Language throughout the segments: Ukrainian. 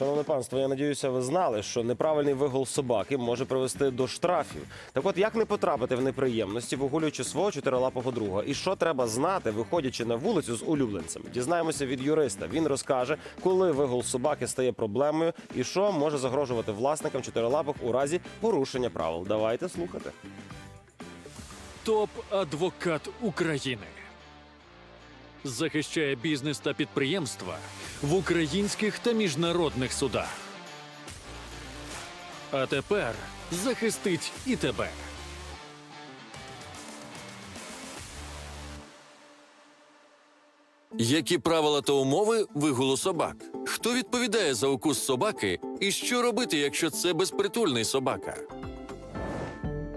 Шановне панство, я надіюся, ви знали, що неправильний вигул собаки може привести до штрафів. Так от як не потрапити в неприємності, вигулюючи свого чотирилапого друга? І що треба знати, виходячи на вулицю з улюбленцем? Дізнаємося від юриста. Він розкаже, коли вигул собаки стає проблемою і що може загрожувати власникам чотирилапих у разі порушення правил. Давайте слухати. Топ-адвокат України. Захищає бізнес та підприємства в українських та міжнародних судах. А тепер захистить і тебе. Які правила та умови вигулу собак? Хто відповідає за укус собаки? І що робити, якщо це безпритульний собака?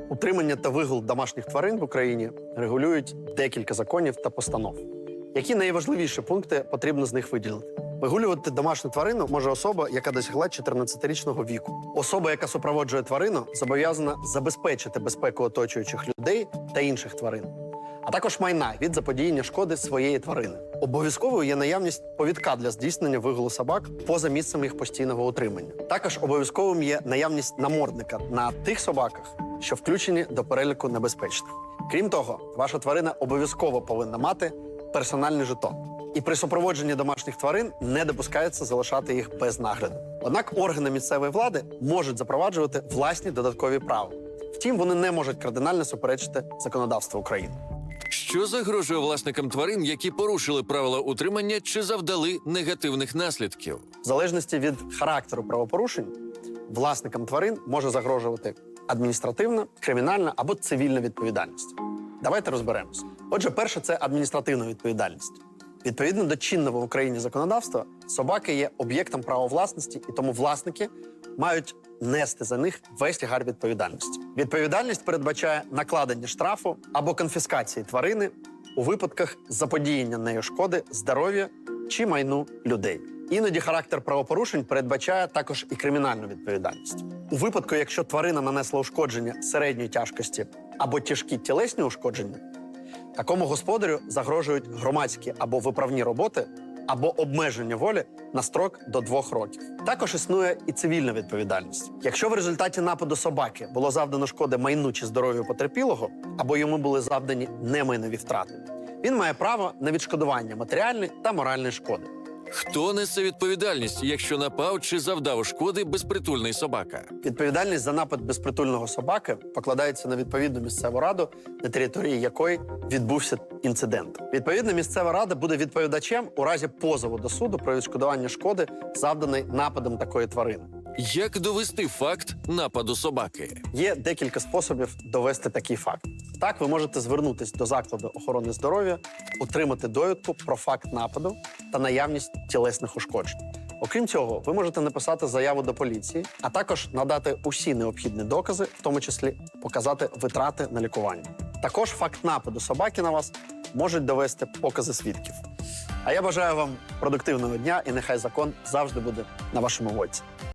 Утримання та вигул домашніх тварин в Україні регулюють декілька законів та постанов. Які найважливіші пункти потрібно з них виділити? Вигулювати домашню тварину може особа, яка досягла 14-річного віку. Особа, яка супроводжує тварину, зобов'язана забезпечити безпеку оточуючих людей та інших тварин, а також майна від заподіяння шкоди своєї тварини. Обов'язковою є наявність повідка для здійснення вигулу собак поза місцем їх постійного утримання. Також обов'язковим є наявність намордника на тих собаках, що включені до переліку небезпечних. Крім того, ваша тварина обов'язково повинна мати персональний жетон. І при супроводженні домашніх тварин не допускається залишати їх без нагляду. Однак органи місцевої влади можуть запроваджувати власні додаткові правила. Втім, вони не можуть кардинально суперечити законодавству України. Що загрожує власникам тварин, які порушили правила утримання чи завдали негативних наслідків? В залежності від характеру правопорушень, власникам тварин може загрожувати адміністративна, кримінальна або цивільна відповідальність. Давайте розберемося. Отже, перше це адміністративна відповідальність. Відповідно до чинного в Україні законодавства, собаки є об'єктом права власності, і тому власники мають нести за них весь тягар відповідальності. Відповідальність передбачає накладення штрафу або конфіскації тварини у випадках заподіяння нею шкоди здоров'я чи майну людей. Іноді характер правопорушень передбачає також і кримінальну відповідальність. У випадку, якщо тварина нанесла ушкодження середньої тяжкості або тяжкі тілесні ушкодження, такому господарю загрожують громадські або виправні роботи або обмеження волі на строк до двох років. Також існує і цивільна відповідальність. Якщо в результаті нападу собаки було завдано шкоди майну чи здоров'ю потерпілого, або йому були завдані немайнові втрати, він має право на відшкодування матеріальної та моральної шкоди. Хто несе відповідальність, якщо напав чи завдав шкоди безпритульний собака? Відповідальність за напад безпритульного собаки покладається на відповідну місцеву раду, на території якої відбувся інцидент. Відповідна місцева рада буде відповідачем у разі позову до суду про відшкодування шкоди, завданої нападом такої тварини. Як довести факт нападу собаки? Є декілька способів довести такий факт. Так, ви можете звернутися до закладу охорони здоров'я, отримати довідку про факт нападу та наявність тілесних ушкоджень. Окрім цього, ви можете написати заяву до поліції, а також надати усі необхідні докази, в тому числі показати витрати на лікування. Також факт нападу собаки на вас можуть довести покази свідків. А я бажаю вам продуктивного дня і нехай закон завжди буде на вашому боці.